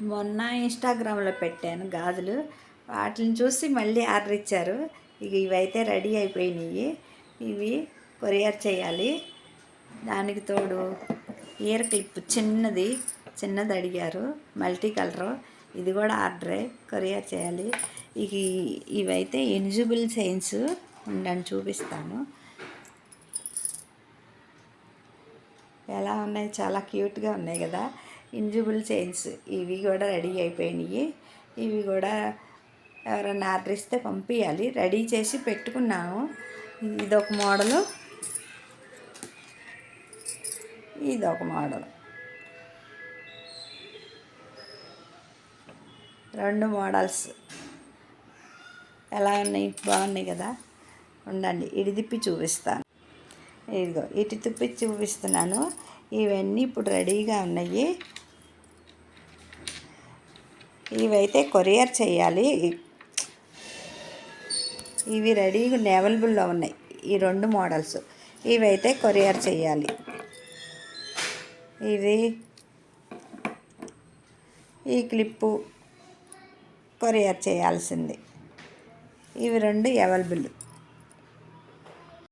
మొన్న ఇన్స్టాగ్రామ్లో పెట్టాను గాజులు. వాటిని చూసి మళ్ళీ ఆర్డర్ ఇచ్చారు. ఇక ఇవైతే రెడీ అయిపోయినాయి. ఇవి కొరియర్ చేయాలి. దానికి తోడు ఇయర్ క్లిప్ చిన్నది చిన్నది అడిగారు. Multi colour. ఇది కూడా ఆర్డరే కొరియర్ చేయాలి. ఇక ఈ- ఇవైతే ఎలిజిబుల్ చైన్స్ ఉండని చూపిస్తాను. ఎలా ఉన్నాయి? చాలా క్యూట్గా ఉన్నాయి కదా. ఇంజిబుల్ చైన్స్. ఇవి కూడా రెడీ అయిపోయినాయి. ఇవి కూడా ఎవరైనా ఆర్డర్ ఇస్తే పంపించాలి రెడీ చేసి పెట్టుకున్నాము ఇదొక మోడలు. ఇదొక మోడల్. రెండు మోడల్స్. ఎలా ఉన్నాయి? బాగున్నాయి కదా? ఉండండి. ఇడి తిప్పి చూపిస్తాను. ఇదిగో ఇటు తిప్పి చూపిస్తున్నాను. ఇవన్నీ ఇప్పుడు రెడీగా ఉన్నాయి. ఇవైతే కొరియర్ చేయాలి. ఇవి రెడీగా అవైలబుల్లో ఉన్నాయి. ఈ రెండు మోడల్స్. ఇవైతే కొరియర్ చేయాలి. ఇది ఈ క్లిప్పు కొరియర్ చేయాల్సింది. ఇవి రెండు అవైలబుల్.